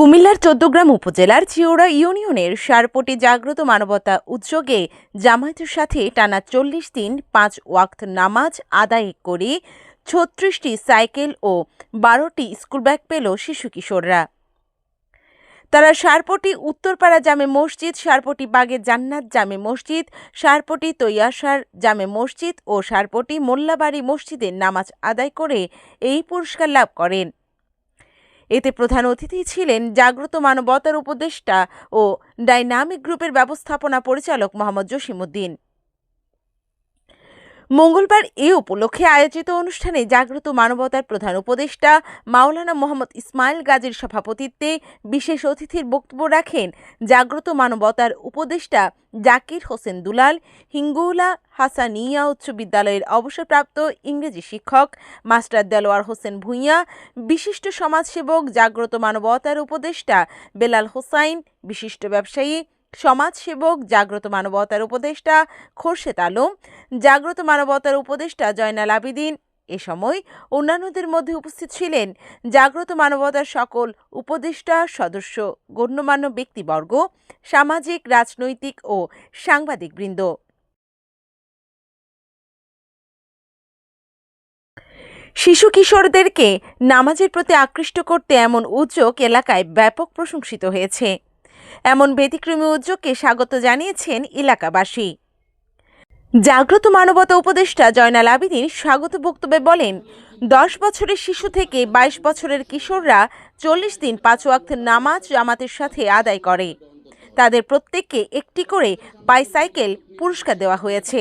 কুমিল্লার চৌদ্দগ্রাম উপজেলার চিওড়া ইউনিয়নের সারপটি জাগ্রত মানবতা উদ্যোগে জামায়াতের সাথে টানা চল্লিশ দিন পাঁচ ওয়াক্ত নামাজ আদায় করে ছত্রিশটি সাইকেল ও বারোটি স্কুল ব্যাগ পেল শিশু কিশোররা। তারা সারপটি উত্তরপাড়া জামে মসজিদ, সারপটি বাগে জান্নাত জামে মসজিদ, সারপটি তৈয়াসার জামে মসজিদ ও সারপটি মোল্লাবাড়ি মসজিদে নামাজ আদায় করে এই পুরস্কার লাভ করেন। এতে প্রধান অতিথি ছিলেন জাগ্রত মানবতার উপদেষ্টা ও ডাইনামিক গ্রুপের ব্যবস্থাপনা পরিচালক মোহাম্মদ জসিমউদ্দিন। মঙ্গলবার এ উপলক্ষে আয়োজিত অনুষ্ঠানে জাগ্রত মানবতার প্রধান উপদেষ্টা মাওলানা মোহাম্মদ ইসমাইল গাজীর সভাপতিত্বে বিশেষ অতিথির বক্তব্য রাখেন জাগ্রত মানবতার উপদেষ্টা জাকির হোসেন দুলাল, হিঙ্গুলা হাসানিয়া উচ্চ বিদ্যালয়ের অবসরপ্রাপ্ত ইংরেজি শিক্ষক মাস্টার দেলোয়ার হোসেন ভূঁইয়া, বিশিষ্ট সমাজসেবক জাগ্রত মানবতার উপদেষ্টা বেলাল হোসাইন, বিশিষ্ট ব্যবসায়ী সমাজসেবক, জাগ্রত মানবতার উপদেষ্টা খোরশেদ আলম, জাগ্রত মানবতার উপদেষ্টা জয়নাল আবিদিন। এ সময় অন্যান্যদের মধ্যে উপস্থিত ছিলেন জাগ্রত মানবতার সকল উপদেষ্টা সদস্য, গণ্যমান্য ব্যক্তিবর্গ, সামাজিক, রাজনৈতিক ও সাংবাদিকবৃন্দ। শিশু কিশোরদেরকে নামাজের প্রতি আকৃষ্ট করতে এমন উদ্যোগ এলাকায় ব্যাপক প্রশংসিত হয়েছে। এমন ব্যতিক্রমী উদ্যোগকে স্বাগত জানিয়েছেন এলাকাবাসী। জাগ্রত মানবতা উপদেষ্টা জয়নাল আবিদিন স্বাগত বক্তব্যে বলেন, দশ বছরের শিশু থেকে বাইশ বছরের কিশোররা চল্লিশ দিন পাঁচ ওয়াক্ত নামাজ জামাতের সাথে আদায় করে। তাদের প্রত্যেককে একটি করে বাইসাইকেল পুরস্কার দেওয়া হয়েছে।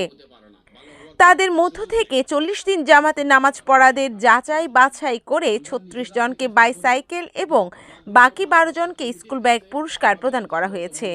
তাদের মধ্য থেকে চল্লিশ দিন জামাতে নামাজ পড়াদের যাচাই বাছাই করে ছত্রিশ জনকে বাইসাইকেল এবং বাকি বারো জনকে স্কুল ব্যাগ পুরস্কার প্রদান করা হয়েছে।